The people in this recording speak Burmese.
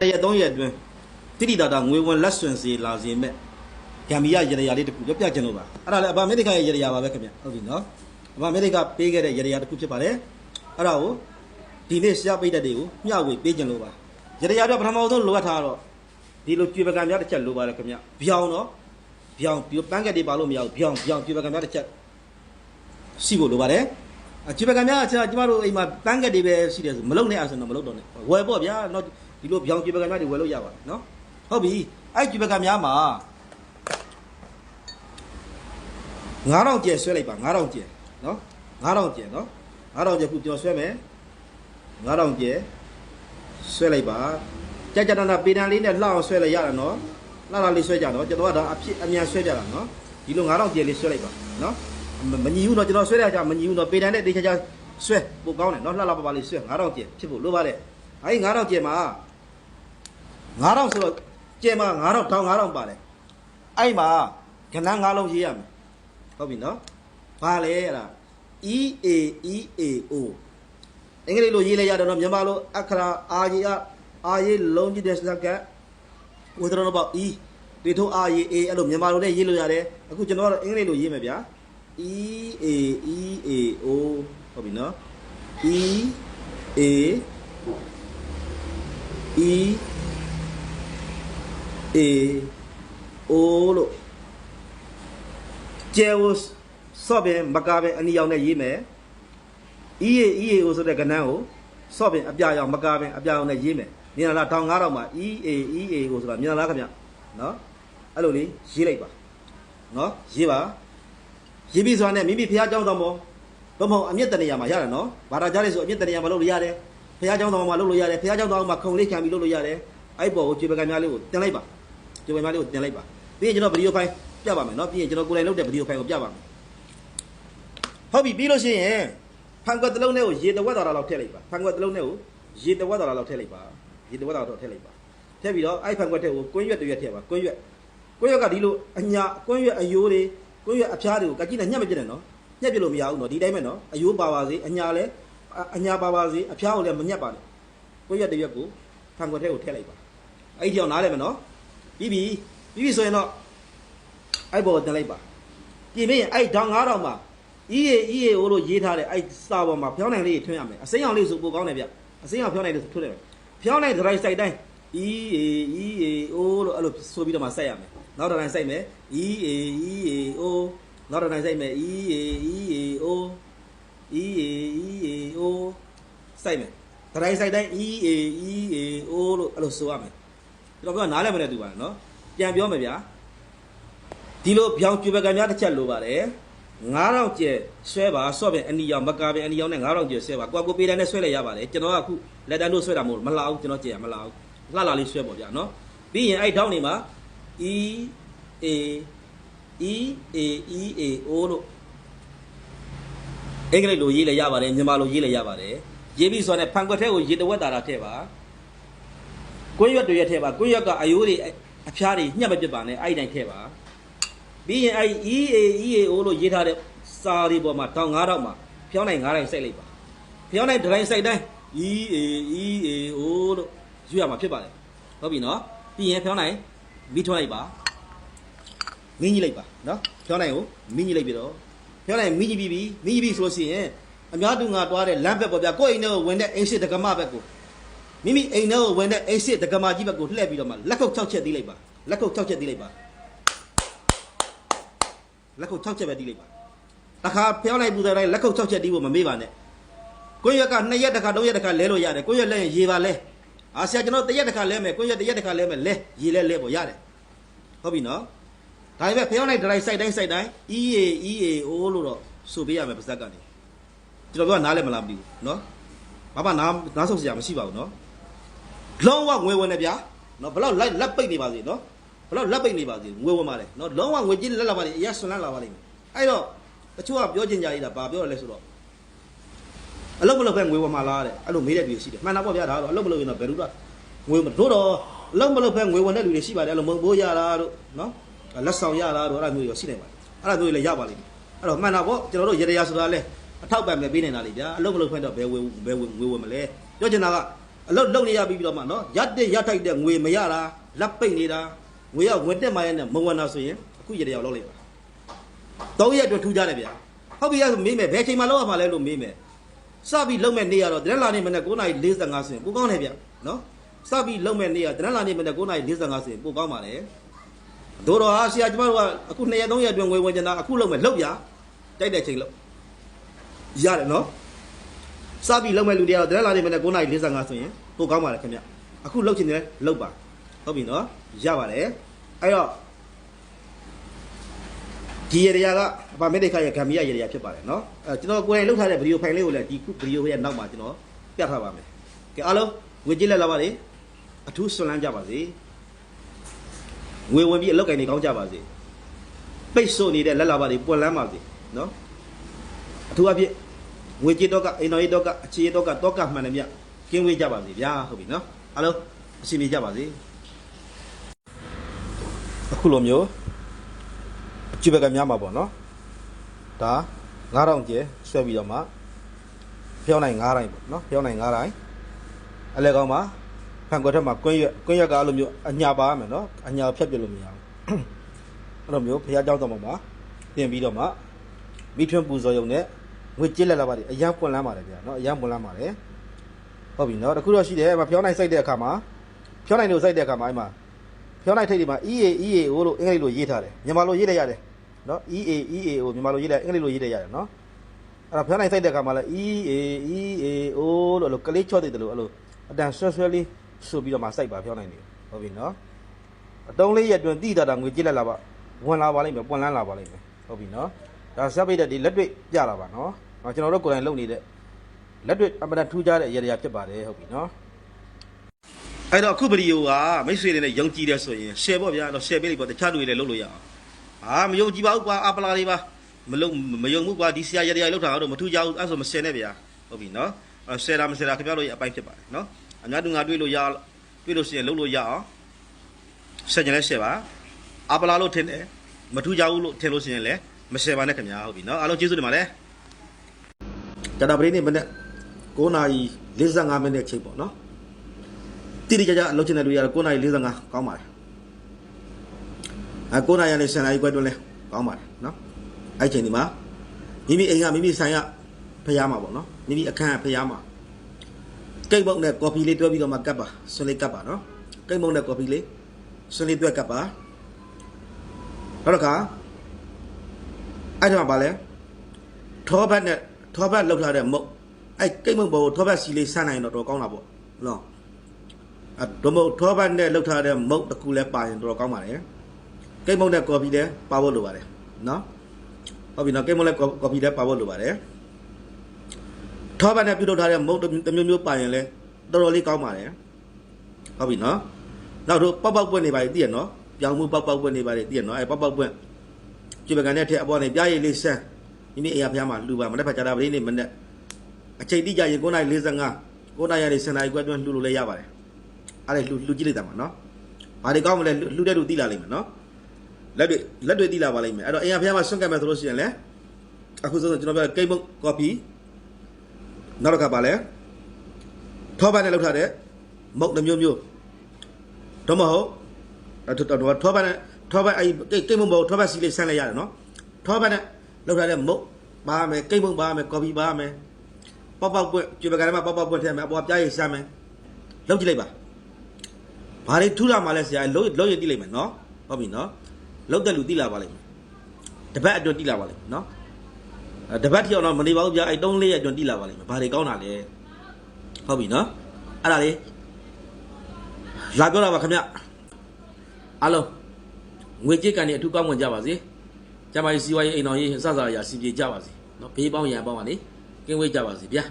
တရက်သုံးရက်အတွင်းတိတိတာတာငွေဝင်လက်ဆွင်စီလာစီမဲ့ဂမ်ဘီယာရရယာလေးတစ်ခုပြောပြချင်လို့ပါအဲ့ဒါလည်းအဘအမေရိကရဲ့ရရယာပါပဲခင်ဗျဟုတ်ပြီနော်အဘအမေရိကပေးခဲ့တဲ့ရရယာတစ်ခုဖြစ်ပါတယ်အဲ့ဒါကိုဒီနေ့ရှားပိတ်တဲ့တွေကိုမျှဝေပေးချင်လို့ပါရရယာပြပထမဆုံးလိုအပ်တာကတော့ဒီလိုကြွေပကံများတစ်ချက်လိုပါတယ်ခင်ဗျဗျောင်းတော့ဗျောင်းဒီပန်းကက်တွေပါလို့မရဘူးဗျောင်းဗျောင်းကြွေပကံများတစ်ချက်ရှိဖို့လိုပါတယ် အကြွေပကံများကျွန်တော်တို့အိမ်မှာပန်းကက်တွေပဲရှိတယ်ဆိုမလုံနဲ့အဲ့ဆိုတော့မလုံတော့နဲ့ဝယ်ပေါ့ဗျာတော့ဒီလိုဗျောင်းကြွေပကံများတွေဝယ်လို့ရပါတယ်နော်ဟုတ်ပြီအဲ့ကြွေပကံများမှာ9000ကျယ်ဆွဲလိုက်ပါ9000ကျယ်နော်9000ကျယ်နော်9000ကျယ်ခုပြောဆွဲမယ်9000ကျယ်ဆွဲလိုက်ပါကြကြတနာပေတံလေးနဲ့လှအောင်ဆွဲလိုက်ရတာနော်လှလှလေးဆွဲကြတော့ကျွန်တော်ကဒါအဖြစ်အမြန်ဆွဲကြတာနော်ဒီလို9000ကျယ်လေးဆွဲလိုက်ပါနော် မမညီဘူးနော်ကျွန်တော်ဆွဲရကြမညီဘူးနော်ပေတံနဲ့တေချာချာဆွဲပိုကောင်းတယ်နော်လှလှပပလေးဆွဲ9000ကျယ်ဖြစ်ဖို့လိုပါတယ်အဲဒီ9000ကျယ်မှာ9000ဆိုတော့ကျယ်မှာ9000တောင်း9000ပါတယ်အဲ့မှာကဏ္ဍ9လုံးရေးရမယ်ဟုတ်ပြီနော်ဘာလဲအဲ့ဒါ E A E A O အင်္ဂလိပ်လိုရေးလိုက်ရတယ်နော်မြန်မာလိုအခရာအာရီအအာရီလုံးကြီးတဲ့စကတ်ဝေဒရဏပေါ့ E ဒီထုံးအာရီ A အဲ့လိုမြန်မာလိုနဲ့ရေးလို့ရတယ်အခုကျွန်တော်ကတော့အင်္ဂလိပ်လိုရေးမယ်ဗျာ E A E A O ဟုတ်ပြီနော် E A E A O လို့ကျဲဝဆော့ပင်မကာပင်အနီရောင်နဲ့ရေးမယ်။အီးအေအီးအေကိုဆိုတဲ့ကဏ္ဍကိုဆော့ပင်အပြရောင်မကာပင်အပြရောင်နဲ့ရေးမယ်။မြင်လားတောင်9000မှာအီးအေအီးအေကိုဆိုတာမြင်လားခင်ဗျ။နော်။အဲ့လိုလေးရေးလိုက်ပါ။နော်ရေးပါ။ ရေးပြီးဆိုတာနဲ့မိမိဖះเจ้าတော်မောဘမဟုတ်အမြင့်တနေရာမှာရတယ်နော်။ဘာသာကြားလေးဆိုအမြင့်တနေရာမှာလုပ်လို့ရတယ်။ဖះเจ้าတော်မှာလုပ်လို့ရတယ်။ဖះเจ้าတော်မှာခုံလေးခံပြီးလုပ်လို့ရတယ်။အဲ့ပေါ်ကိုကြွေပကံများလေးကိုတင်လိုက်ပါ။ကြွေပကံများလေးကိုတင်လိုက်ပါ။ပြီးရင်ကျွန်တော်ဗီဒီယိုဖိုင်ပြပါမယ်နော်ပြီးရင်ကျွန်တော်ကိုယ်တိုင်လုပ်တဲ့ဗီဒီယိုဖိုင်ကိုပြပါမယ်ဟုတ်ပြီပြီးလို့ရှိရင်ဖန်ကွက်တစ်လုံးနဲ့ကိုရေတဝက်တော်လောက်ထည့်လိုက်ပါဖန်ကွက်တစ်လုံးနဲ့ကိုရေတဝက်တော်လောက်ထည့်လိုက်ပါရေတဝက်တော်တော့ထည့်လိုက်ပါထည့်ပြီးတော့အဲ့ဖန်ကွက်ထဲကိုကွင်းရွက်တရွက်ထည့်ပါကွင်းရွက်ကွင်းရွက်ကဒီလိုအညာကွင်းရွက်အယိုးတွေ ကွင်းရွက်အဖျားတွေကိုကကြည့်နဲ့ညှက်မပြစ်နဲ့နော်ညှက်ပြလို့မရဘူးနော်ဒီတိုင်းပဲနော်အယိုးပါပါစေအညာလည်းအညာပါပါစေအဖျားကိုလည်းမညှက်ပါနဲ့ကွင်းရွက်တရွက်ကိုဖန်ကွက်ထဲကိုထည့်လိုက်ပါအဲ့ဒီကြောင်နားလဲမယ်နော်ပြီးပြီပြီးပြီဆိုရင်တော့အဲ့ဘောကိုတင်လိုက်ပါပြင်ပြီးရင်အဲ့ဒေါင်9000မှာ EA EA ဟိုလိုရေးထားတဲ့အဲ့စာပေါ်မှာဖျောင်းနိုင်လေးထွင်းရမယ်အစိမ်းအောင်လေးဆိုပိုကောင်းတယ်ဗျအစိမ်းအောင်ဖျောင်းနိုင်လေးဆိုထွန်းတယ်ဖျောင်းနိုင် dry side တိုင်း EA EA O လို့အဲ့လိုဆိုပြီးတော့မှစိုက်ရမယ် နောက်တစ်တိုင်းစိုက်မယ် EA EA O နောက်တစ်တိုင်းစိုက်မယ် EA EA O EA EA O စိုက်မယ် dry side တိုင်း EA EA O လို့အဲ့လိုဆိုရမယ်ကျွန်တော်ပြောနားလည်မလဲသူပါနော်ပြန်ပြောမယ်ဗျာဒီလိုပြောင်းကျွေးပကံများတစ်ချက်လိုပါတယ်9000ကျဲဆွဲပါဆော့ပင်အနီရောင်မကာပင်အနီရောင်နဲ့9000ကျဲဆွဲပါကိုကကိုပေးတိုင်းနဲ့ဆွဲလိုက်ရပါတယ်ကျွန်တော်ကအခုလက်တန်းတို့ဆွဲတာမဟုတ်မလှအောင်ကျွန်တော်ကျဲမလှအောင်လှလာလေးဆွဲပေါ့ဗျာနော်ပြီးရင်အဲ့ထောင်းနေမှာ E A E A E A O လို့အင်္ဂလိပ်လိုရေးလည်းရပါတယ်မြန်မာလိုရေးလည်းရပါတယ်ရေးပြီးဆိုတော့ဖန်ခွက်ထဲကိုရေတဝက်တာတာထည့်ပါကွင်းရွက်တွေရက်ထည့်ပါကွင်းရွက်ကအယိုးတွေအဖျားတွေညှက်မပစ်ပါနဲ့အဲ့ဒီတိုင်းထည့်ပါပြီးရင်အဲ့ EA EAO လို့ရေးထားတဲ့စာတွေပေါ်မှာတောင်း9000မှာဖျောင်းနိုင်9တိုင်းစိုက်လိုက်ပါဖျောင်းနိုင်ဒတိုင်းစိုက်တိုင်း EA EAO လို့ယူရမှာဖြစ်ပါတယ်ဟုတ်ပြီနော်ပြီးရင်ဖျောင်းနိုင် မိထွန်းလိုက်ပါမင်းကြီးလိုက်ပါနော်ဖျောင်းနိုင်ကိုမင်းကြီးလိုက်ပြီးတော့ဖျောင်းနိုင်မင်းကြီးပြီးပြီမင်းကြီးပြီးဆိုလို့ရှိရင်အများသူငါတွားတဲ့လမ်းဘက်ပေါ်ဗျာကိုယ့်အိမ်ထဲကိုဝင်တဲ့အိမ်ရှိတက္ကမဘက်ကိုမိမိအိမ်ထဲကိုဝင်တဲ့အိမ်ရှိတက္ကမကြီးဘက်ကိုလှည့်ပြီးတော့မှလက်ခုပ်6ချက်တီးလိုက်ပါလက်ခုပ်6ချက်တီးလိုက်ပါလက်ခုပ်6ချက်ပဲတီးလိုက်ပါတခါဖျောင်းလိုက်ပူဇော်လိုက်လက်ခုပ်6ချက်တီးဖို့မမေ့ပါနဲ့ကိုရက်က2ရက်တခါ3ရက်တခါလဲလို့ရတယ်ကိုရက်လဲရင်ရေပါလဲ အာဆရာကျွန်တော်1ရက်တခါလဲမယ်ကိုရက်1ရက်တခါလဲမယ်လဲရေလဲလဲပေါ့ရတယ်ဟုတ်ပြီနော်ဒါပေမဲ့ဖျောင်းလိုက်ဒရိုက်စိုက်တိုင်းစိုက်တိုင်း EA EAO လို့တော့ဆိုပေးရမယ်ပါဇက်ကနေကျွန်တော်ပြောနားလဲမလားမသိဘူးနော်ဘာမှနားနားဆုပ်စရာမရှိပါဘူးနော်လုံးဝငွေဝင်နေဗျာနော်ဘလောက်လိုက်လက်ပိတ်နေပါစေနော်ဘလောက်လက်ပိတ်နေပါစေငွေဝင်ပါလေနော်လုံးဝငွေကြီးလက်လာပါလေအရဆွန်လန်းလာပါလိမ့်မယ်အဲ့တော့တချို့ကပြောချင်ကြရည်တာဘာပြောရလဲဆိုတော့ အလုပ်မလုပ်ပဲငွေဝင်มาလားတဲ့အဲ့လိုမေးတဲ့လူတွေရှိတယ်မှန်တာပေါ့ဗျာဒါကတော့အလုပ်မလုပ်ရင်တော့ဘယ်လိုတော့ငွေမတို့တော့အလုပ်မလုပ်ပဲငွေဝင်တဲ့လူတွေရှိပါတယ်အဲ့လိုမဟုတ်ဘိုးရတာတို့နော်လက်ဆောင်ရတာတို့အဲ့ဒါမျိုးတွေရှိနေပါတယ်အဲ့ဒါမျိုးတွေလည်းရပါလိမ့်မယ်အဲ့တော့မှန်တာပေါ့ကျွန်တော်တို့ရေတရာဆိုတာလဲအထောက်ပံ့ပဲပေးနေတာလေဗျာအလုပ်မလုပ်ခွင့်တော့ဘယ်ဝေဘယ်ဝေငွေဝယ်မလဲပြောချင်တာကအလုပ်လုပ်နေရပြီးပြီးတော့မှနော်ရတဲ့ရထိုက်တဲ့ငွေမရတာလက်ပိတ်နေတာငွေရောက်ဝင်တက်မှရတဲ့မဝင်တာဆိုရင်အခုရတဲ့ရောက်လောက်လိုက်ပါသုံးရက်အတွက်ထူးကြတယ်ဗျာဟုတ်ပြီရဆိုမေးမယ်ဘယ်ချိန်မှလောက်ရမှာလဲလို့မေးမယ် စပြီးလုံမဲ့နေ့ရတော့တရက်လာနေမနေ့9:45ဆိုရင်ပိုကောင်းတယ်ဗျာနော်စပြီးလုံမဲ့နေ့ရတရက်လာနေမနေ့9:45ဆိုရင်ပိုကောင်းပါလေတို့တော့ဟာဆရာကျမတို့ကအခု2ရက်3ရက်အတွင်းငွေဝင်ချင်တာအခုလုံမဲ့လောက်ဗျာတိုက်တဲ့ချိန်လောက်ရတယ်နော်စပြီးလောက်မဲ့လူတွေကတော့တရက်လာနေမယ်နဲ့9:45ဆိုရင်ပိုကောင်းပါလေခင်ဗျအခုလောက်ချင်တယ်လောက်ပါဟုတ်ပြီနော်ရပါတယ်အဲ့တော့ ဒီရေရာကအပါမေဒိခရဲ့ဂမ်ဘီယာရေရာဖြစ်ပါတယ်နော်အဲကျွန်တော်ကိုယ်တိုင်လောက်ထားတဲ့ဗီဒီယိုဖိုင်လေးကိုလည်းဒီခုဗီဒီယိုရဲ့နောက်မှာကျွန်တော်ပြထားပါမယ်ကဲအားလုံးငွေကြေးလက်လာပါလေအထူးဆွလန်းကြပါစေငွေဝင်ပြီးအလောက်ကင်နေကောင်းကြပါစေပိတ်ဆို့နေတဲ့လက်လာပါတွေပွက်လန်းပါစေနော်အထူးအဖြစ်ငွေကြေးတော့ကအိမ်တော်ရေးတော့ကအခြေရေးတော့ကတော့ကမှန်တယ်မြကင်းဝေးကြပါစေဗျာဟုတ်ပြီနော်အားလုံးအစီအပြေကြပါစေအခုလိုမျိုး ခြေဘက်ကများမှာပေါ့နော်ဒါ9000ကျဲဆွဲပြီးတော့မှဖျောင်းနိုင်9တိုင်းပေါ့နော်ဖျောင်းနိုင်9တိုင်းအလဲကောင်းမှာဖန်ကွက်ထက်မှာကွင်းရက်ကွင်းရက်ကအဲ့လိုမျိုးအညာပါရမယ်နော်အညာဖြတ်ပြလို့မရဘူးအဲ့လိုမျိုးဖျားကြောက်တော့မှာပြင်ပြီးတော့မှမိထွန်းပူဇော်ရုံနဲ့ငွေကြစ်လက်လာပါတယ်အရန်ပွန်လမ်းပါတယ်ဗျာနော်အရန်ပွန်လမ်းပါတယ်ဟုတ်ပြီနော်တခုတော့ရှိတယ်မဖျောင်းနိုင်စိုက်တဲ့အခါမှာဖျောင်းနိုင်လို့စိုက်တဲ့အခါမှာအဲ့မှာဖျောင်းနိုင်ထိတ်ဒီမှာ EA EA လို့အင်္ဂလိပ်လိုရေးထားတယ်မြန်မာလိုရေးလိုက်ရတယ် နော် EA EA ကိုမြန်မာလိုရေးလိုက်အင်္ဂလိပ်လိုရေးလိုက်ရတယ်နော်အဲ့တော့ဖျောင်းနိုင်စိုက်တဲ့အခါမှာလည်း EA EA O လို့အဲ့လိုကလေးချော့တဲ့တလို့အဲ့လိုအတန်ဆွဲဆွဲလေးဆိုပြီးတော့မှစိုက်ပါဖျောင်းနိုင်တယ်ဟုတ်ပြီနော်အတုံးလေးရက်တွင်တိတာတာငွေကြည့်လိုက်လာပါဝင်လာပါလိမ့်မယ်ပွန်လန်းလာပါလိမ့်မယ်ဟုတ်ပြီနော်ဒါဆက်ပိတ်တဲ့ဒီလက်တွေ့ပြတာပါနော်ကျွန်တော်တို့ကိုယ်တိုင်လုပ်နေတဲ့လက်တွေ့အမှန်တန်ထူးခြားတဲ့အရာတွေဖြစ်ပါတယ်ဟုတ်ပြီနော်အဲ့တော့အခုဗီဒီယိုကမိတ်ဆွေတွေနဲ့ယုံကြည်တယ်ဆိုရင် share ပေါ့ဗျာအဲ့တော့ share ပေးလိုက်ပေါ့တခြားလူတွေလည်းလုပ်လို့ရအောင် ဟာမယုံကြည်ပါဘူးကွာအပလာတွေပါမလုံမယုံဘူးကွာဒီဆရာရရလောက်တာတော့မထူးကြဘူးအဲ့ဆိုမ share နဲ့ဗျာဟုတ်ပြီနော်။အဲ့ share တာမ share တာခင်ဗျားတို့ရဲ့အပိုင်းဖြစ်ပါတယ်နော်။အများသူငါတွေ့လို့ရတွေ့လို့ရှိရင်လုပ်လို့ရအောင် share ကြလဲ share ပါအပလာလို့ထင်တယ်မထူးကြဘူးလို့ထင်လို့ရှိရင်လည်းမ share ပါနဲ့ခင်ဗျာဟုတ်ပြီနော်အားလုံးကျေးဇူးတင်ပါတယ်တတာပရိနေမနဲ့9နာရီ45မိနစ်ချိန်ပေါ့နော်တိတိကျကျအလုပ်ချင်တဲ့လူရတော့9နာရီ45ကောင်းပါတယ် အဲ9နာရီနဲ့10နာရီခွဲတွန်းလဲကောင်းပါတယ်နော်အဲ့ချိန်ဒီမှာမိမိအိမ်ကမိမိဆိုင်ကဖျားမှာပေါ့နော်မိမိအခန်းကဖျားမှာကိတ်မုတ်နဲ့ကော်ဖီလေးတွဲပြီးတော့မှကပ်ပါဆွလေးကပ်ပါနော်ကိတ်မုတ်နဲ့ကော်ဖီလေးဆွလေးတွဲကပ်ပါနောက်တစ်ခါအဲ့ဒီမှာပါလဲထောဘတ်နဲ့ထောဘတ်လောက်ထားတဲ့မုတ်အဲ့ကိတ်မုတ်ဘောကိုထောဘတ်စီလေးဆန်းနိုင်တော့တော်ကောင်းတာပေါ့နော်အဲ့ဒမုတ်ထောဘတ်နဲ့လောက်ထားတဲ့မုတ်တစ်ခုလဲပါရင်တော်ကောင်းပါလေ ကိတ်မုတ်နဲ့ကော်ဖီလဲပါဖို့လိုပါတယ်နော်ဟုတ်ပြီနော်ကိတ်မုတ်နဲ့ကော်ဖီလဲပါဖို့လိုပါတယ်ထောဘတ်နဲ့ပြုတ်ထားတဲ့မုတ်တစ်မျိုးမျိုးပါရင်လဲတော်တော်လေးကောင်းပါတယ်ဟုတ်ပြီနော်နောက်တို့ပေါက်ပေါက်ပွင့်နေပါလေသိရနော်ပြောင်မှုပေါက်ပေါက်ပွင့်နေပါလေသိရနော်အဲ့ပေါက်ပေါက်ပွင့်ကျွေပကန်တဲ့ထက်အပေါ်နေပြားရည်လေးဆန်းမိမိအိမ်အဖျားမှာလှူပါမနေ့ဖက်ကြတာပရင်းနေမနေ့အချိန်တိကျရင်9:45 9:00ရာနေစင်နာရီခွဲတွင်းလှူလို့လည်းရပါတယ်အဲ့ဒါလှူလှူကြည့်လိုက်တာမှာနော်ဘာတွေကောင်းမလဲလှူတဲ့လူသိလာလိမ့်မယ်နော် လက်တွေလက်တွေသိလာပါလိမ့်မယ်အဲ့တော့အိမ်အဖျားမှာဆွန့်ကပ်မယ်ဆိုလို့ရှိရင်လည်းအခုဆိုကျွန်တော်ပြောကိတ်မုတ်ကော်ဖီနောက်တစ်ခါပါလဲထောပန်းနဲ့လောက်ထားတဲ့မုတ်တစ်မျိုးမျိုးတော့မဟုတ်အဲ့တော့ထောပန်းနဲ့ထောပန်းအဲ့ကိတ်မုတ်ဘောထောပန်းစီလေးဆန်းလိုက်ရတယ်နော်ထောပန်းနဲ့လောက်ထားတဲ့မုတ်ပါမယ်ကိတ်မုတ်ပါမယ်ကော်ဖီပါမယ်ပေါက်ပေါက်ပွင့်ကျွေပကရမပေါက်ပေါက်ပွင့်ထည့်မယ်အပေါ်ပြားရည်စမ်းမယ်လောက်ကြည့်လိုက်ပါဘာတွေထူလာမှလဲဆရာလုံးလုံးရည်တိလိုက်မယ်နော်ဟုတ်ပြီနော် လောက်တဲ့လူတိလာပါလိမ့်မယ်တပတ်အတွင်းတိလာပါလိမ့်မယ်နော်တပတ်တစ်ယောက်တော့မနေပါဘူးဗျာအဲ့3လေးရက်အတွင်းတိလာပါလိမ့်မယ်ဘာတွေကောင်းတာလဲဟုတ်ပြီနော်အဲ့ဒါလေးလာပြောတာပါခင်ဗျအားလုံးငွေကြေးကန်နေအထူးကောင်းဝင်ကြပါစေကျမကြီးစီဝါရေးအိမ်တော်ရေးအစစအရာစီပြေကြပါစေနော်ဘေးပေါင်းရန်ပေါင်းပါလေကင်းဝေးကြပါစေဗျာ